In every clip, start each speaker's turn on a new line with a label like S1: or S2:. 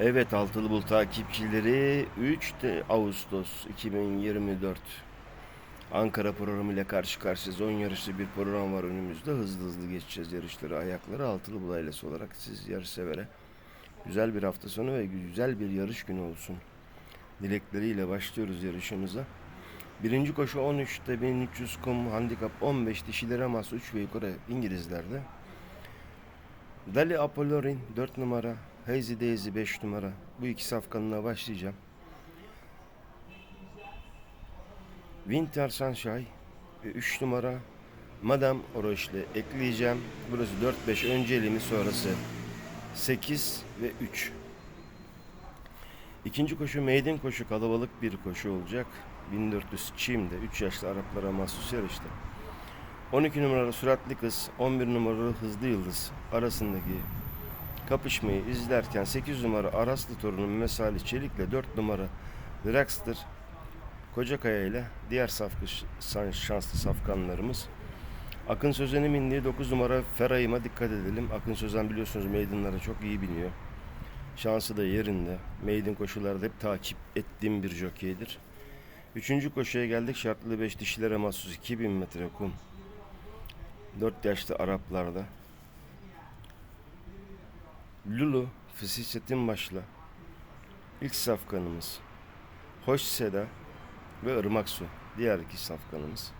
S1: Evet Altılı Bul takipçileri 3 de Ağustos 2024 Ankara programıyla karşı karşıyayız. 10 yarışlı bir program var önümüzde. Hızlı hızlı geçeceğiz yarışları, ayakları. Altılı Bul ailesi olarak siz yarış severe güzel bir hafta sonu ve güzel bir yarış günü olsun. Dilekleriyle başlıyoruz yarışımıza. Birinci koşu 13'te 1300 kum handikap 15 dişilere mahsus 3 ve yukarı İngilizlerde. Dali Apollorin 4 numara, Hazy Daisy 5 numara. Bu iki safkanına başlayacağım. Winter Sunshine 3 numara. Madame Oroş ile ekleyeceğim. Burası 4-5 önceliğimi sonrası 8 ve 3. İkinci koşu maiden koşu kalabalık bir koşu olacak. 1400 Çim'de 3 yaşlı Araplara mahsus yarışta. 12 numaralı Süratli Kız, 11 numaralı Hızlı Yıldız arasındaki kapışmayı izlerken 8 numara Araslı torunu Mesali Çelik'le 4 numara Draxter Kocakaya ile diğer safkı şanslı safkanlarımız. Akın Sözen'in bindiği 9 numara Feray'ıma dikkat edelim. Akın Sözen biliyorsunuz meydanlara çok iyi biniyor. Şansı da yerinde. Maiden koşularda hep takip ettiğim bir jokeydir. Üçüncü koşuya geldik. Şartlı 5 dişilere mahsus 2000 metre kum. 4 yaşlı Araplarda. Lulu, Fısıçetin Başla. İlk safkanımız. Hoş Seda ve Irmak Su. Diğer iki safkanımız.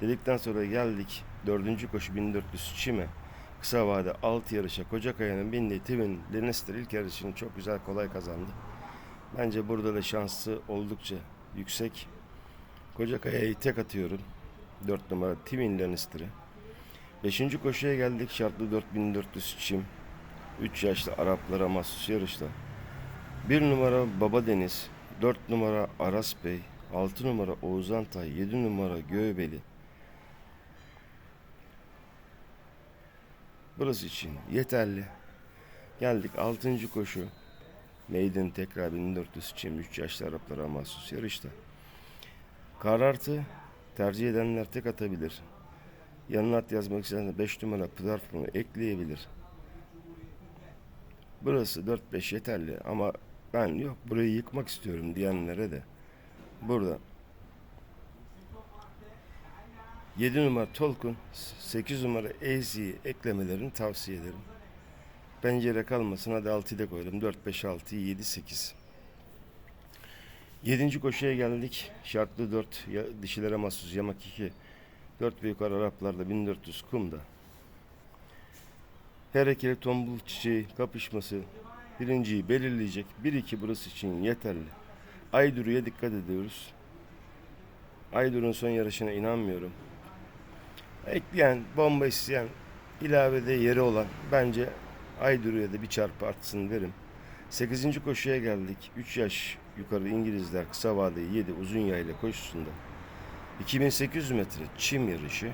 S1: Dedikten sonra geldik. Dördüncü koşu 1400 Çime. Kısa vade alt yarışa Kocakaya'nın bindiği Twin Lannister ilk yarışını çok güzel kolay kazandı. Bence burada da şansı oldukça yüksek. Kocakaya'yı tek atıyorum. 4 numara Twin Lannister'ı. Beşinci koşuya geldik. Şartlı 4400 çim. 3 yaşlı Araplara mahsus yarışta. 1 numara Baba Deniz. 4 numara Aras Bey. 6 numara Oğuzhan Tay. 7 numara Göğbeli. Burası için yeterli. Geldik 6. koşu. Maiden tekrar 1400 çim 3 yaşlı Araplara mahsus yarışta. Karartı tercih edenler tek atabilir. Yanına at yazmak isteyen 5 numara platformu ekleyebilir. Burası 4-5 yeterli ama ben yok burayı yıkmak istiyorum diyenlere de burada 7 numara Tolkun 8 numara Ezi'yi eklemelerini tavsiye ederim. Pencere kalmasın hadi 6'da koyalım. 4, 5, 6, 7, 8. Yedinci koşuya geldik. Şartlı 4 ya, dişilere mahsus yamak 2. 4 ve yukarı Araplarda 1400 kumda. Her ekeli tombul çiçeği kapışması birinciyi belirleyecek. 1-2 burası için yeterli. Ayduru'ya dikkat ediyoruz. Aydur'un son yarışına inanmıyorum. Ekleyen, bomba isteyen, ilavede yeri olan bence Ayduru'ya da bir çarpı artsın derim. 8. koşuya geldik. 3 yaş yukarı İngilizler kısa vadeli 7 uzun yayla koşusunda. 2800 metre çim yarışı.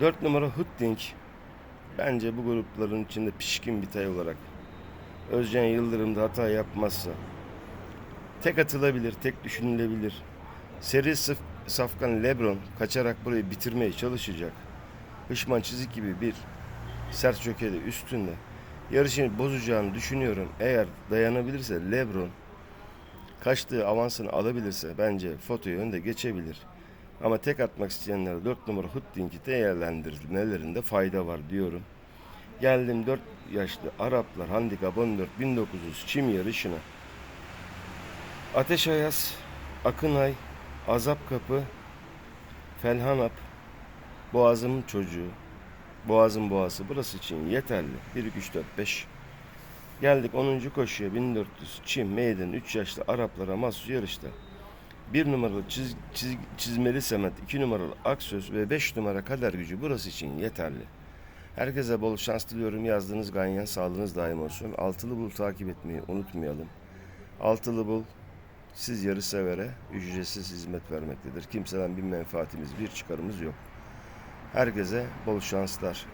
S1: 4 numara Hudding. Bence bu grupların içinde pişkin bir tay olarak. Özcan Yıldırım da hata yapmazsa. Tek atılabilir, tek düşünülebilir. Seri sıf, safkan Lebron kaçarak burayı bitirmeye çalışacak. Hışman çizik gibi bir sert çökeli üstünde. Yarışını bozacağını düşünüyorum. Eğer dayanabilirse Lebron kaçtığı avansını alabilirse bence fotoyu önde geçebilir. Ama tek atmak isteyenler 4 numara Hudding'i değerlendirmelerinde fayda var diyorum. Geldim 4 yaşlı Araplar handikap 14 1900 çim yarışına. Ateş Ayaz, Akınay, Azap Kapı, Felhanap, Boğazımın çocuğu, Boğazın boğası burası için yeterli. 1, 2, 3, 4, 5. Geldik 10. koşuya 1400 Çin Meydan 3 yaşlı Araplara mahsus yarışta. 1 numaralı çiz, çiz, çizmeli Semet, 2 numaralı Aksöz ve 5 numara Kader Gücü burası için yeterli. Herkese bol şans diliyorum. Yazdığınız ganyan sağlığınız daim olsun. Altılı bul takip etmeyi unutmayalım. Altılı bul siz yarı severe ücretsiz hizmet vermektedir. Kimseden bir menfaatimiz, bir çıkarımız yok. Herkese bol şanslar.